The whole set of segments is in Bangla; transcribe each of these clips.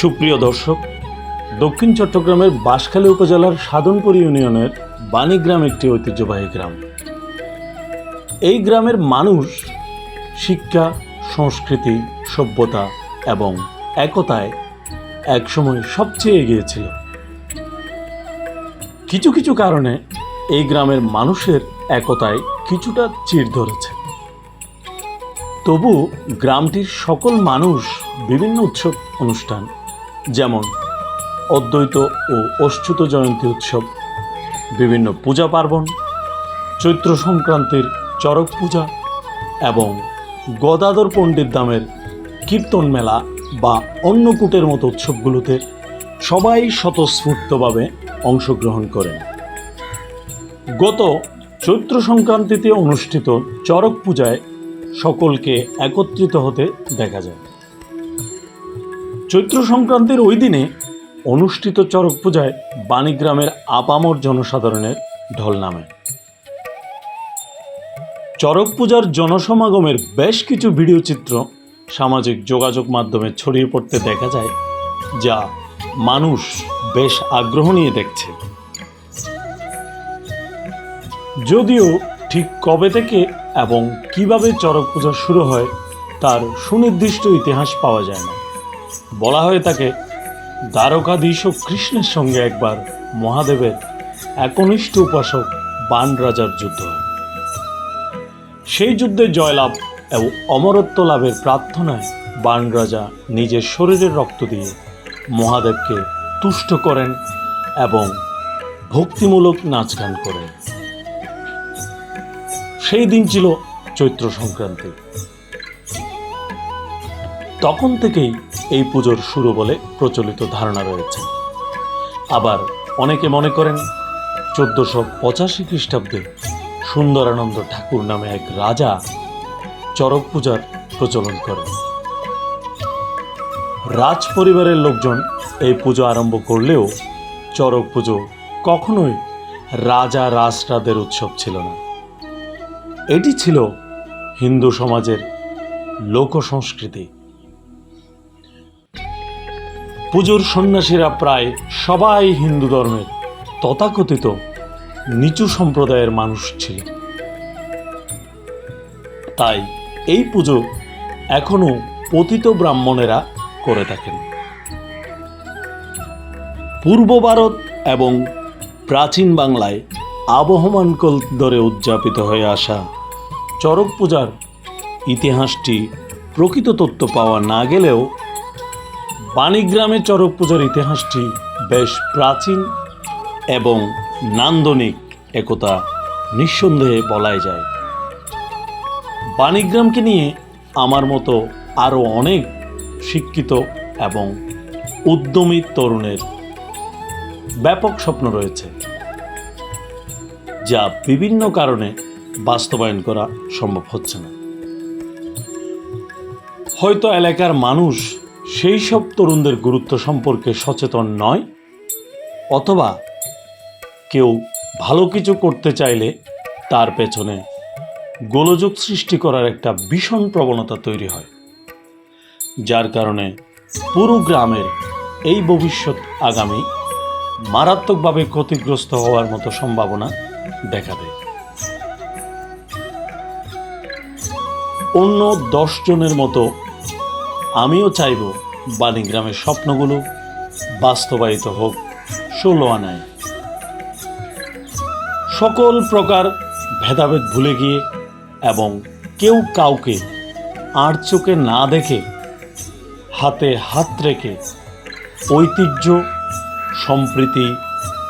সুপ্রিয় দর্শক, দক্ষিণ চট্টগ্রামের বাঁশখালী উপজেলার সাধনপুর ইউনিয়নের বাণীগ্রাম একটি ঐতিহ্যবাহী গ্রাম। এই গ্রামের মানুষ শিক্ষা, সংস্কৃতি, সভ্যতা এবং একতায় একসময় সবচেয়ে এগিয়ে ছিল। কিছু কিছু কারণে এই গ্রামের মানুষের একতায় কিছুটা চির ধরেছে। তবু গ্রামটির সকল মানুষ বিভিন্ন উৎসব অনুষ্ঠান যেমন অদ্বৈত ও অচ্যুত জয়ন্তী উৎসব, বিভিন্ন পূজা পার্বণ, চৈত্র সংক্রান্তির চরক পূজা এবং গদাধর পণ্ডিত দামের কীর্তন মেলা বা অন্নকূটের মতো উৎসবগুলোতে সবাই স্বতঃস্ফূর্তভাবে অংশগ্রহণ করেন। গত চৈত্র সংক্রান্তিতে অনুষ্ঠিত চরক পূজায় সকলকে একত্রিত হতে দেখা যায়। চৈত্র সংক্রান্তির ওই দিনে অনুষ্ঠিত চরক পূজায় বাণীগ্রামের আপামর জনসাধারণের ঢল নামে। চরক পূজার জনসমাগমের বেশ কিছু ভিডিও চিত্র সামাজিক যোগাযোগ মাধ্যমে ছড়িয়ে পড়তে দেখা যায়, যা মানুষ বেশ আগ্রহ নিয়ে দেখছে। যদিও ঠিক কবে থেকে এবং কীভাবে চড়ক পূজা শুরু হয়, তার সুনির্দিষ্ট ইতিহাস পাওয়া যায় না। বলা হয়ে থাকে, দ্বারকাধীশ ও কৃষ্ণের সঙ্গে একবার মহাদেবের একনিষ্ঠ উপাসক বান রাজার যুদ্ধ সেই যুদ্ধে জয়লাভ এবং অমরত্ব লাভের প্রার্থনায় বান রাজা নিজের শরীরের রক্ত দিয়ে মহাদেবকে তুষ্ট করেন এবং ভক্তিমূলক নাচ গান করেন। সেই দিন ছিল চৈত্র সংক্রান্তি। তখন থেকেই এই পুজোর শুরু বলে প্রচলিত ধারণা রয়েছে। আবার অনেকে মনে করেন, চোদ্দশো পঁচাশি খ্রিস্টাব্দে সুন্দরানন্দ ঠাকুর নামে এক রাজা চরক পূজার প্রচলন করেন। রাজ পরিবারের লোকজন এই পুজো আরম্ভ করলেও চরক পুজো কখনোই রাজা রাজরাদের উৎসব ছিল না। এটি ছিল হিন্দু সমাজের লোক সংস্কৃতি পুজোর সন্ন্যাসীরা প্রায় সবাই হিন্দু ধর্মের। তথাকথিত নিচু সম্প্রদায়ের মানুষ ছিল তাই এই পুজো এখনও পতিত ব্রাহ্মণেরা করে থাকেন। পূর্ব ভারত এবং প্রাচীন বাংলায় আবহমান কল ধরে উদযাপিত হয়ে আসা চরক পূজার ইতিহাসটি প্রকৃত তথ্য পাওয়া না গেলেও বাণীগ্রামে চরক পূজার ইতিহাসটি বেশ প্রাচীন এবং নান্দনিক একতা নিঃসন্দেহে বলাই যায়। বাণীগ্রামকে নিয়ে আমার মতো আরও অনেক শিক্ষিত এবং উদ্যমী তরুণের ব্যাপক স্বপ্ন রয়েছে, যা বিভিন্ন কারণে বাস্তবায়ন করা সম্ভব হচ্ছে না। হয়তো এলাকার মানুষ সেই সব তরুণদের গুরুত্ব সম্পর্কে সচেতন নয়? অথবা কেউ ভালো কিছু করতে চাইলে তার পেছনে গোলযোগ সৃষ্টি করার একটা ভীষণ প্রবণতা তৈরি হয়, যার কারণে পুরো গ্রামের এই ভবিষ্যৎ আগামী মারাত্মকভাবে ক্ষতিগ্রস্ত হওয়ার মতো সম্ভাবনা দেখা দেয়। অন্য দশ জনের মতো আমিও চাইব বাণীগ্রামের স্বপ্নগুলো বাস্তবায়িত হোক ষোলো আনায়। সকল প্রকার ভেদাভেদ ভুলে গিয়ে এবং কেউ কাউকে আর চোখে না দেখে হাতে হাত রেখে ঐতিহ্য, সম্প্রীতি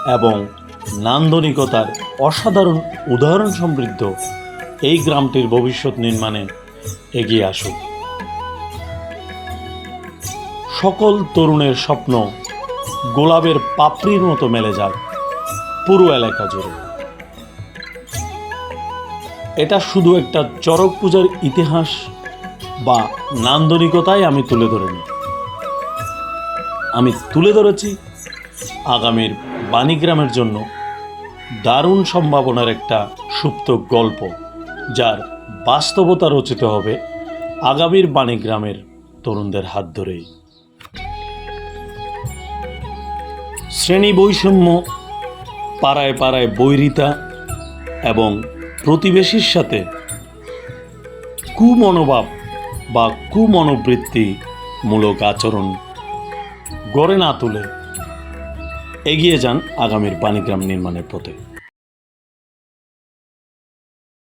এবং নান্দনিকতার অসাধারণ উদাহরণ সমৃদ্ধ এই গ্রামটির ভবিষ্যৎ নির্মাণে এগিয়ে আসুক। সকল তরুণের স্বপ্ন গোলাপের পাপড়ির মতো মেলে যাক পুরো এলাকা জুড়ে। এটা শুধু একটা চরক পূজার ইতিহাস বা নান্দনিকতাই আমি তুলে ধরিনি। আমি তুলে ধরেছি আগামীর বাণীগ্রামের জন্য দারুণ সম্ভাবনার একটা সুপ্ত গল্প, যার বাস্তবতা রচিত হবে আগামীর বাণীগ্রামের তরুণদের হাত ধরেই। শ্রেণি বৈষম্য পাড়ায় পাড়ায় বৈরিতা এবং প্রতিবেশীর সাথে কুমনোভাব বা কুমনোবৃত্তিমূলক আচরণ গড়ে না তুলে এগিয়ে যান আগামীর পানিগ্রাম নির্মাণের পথে।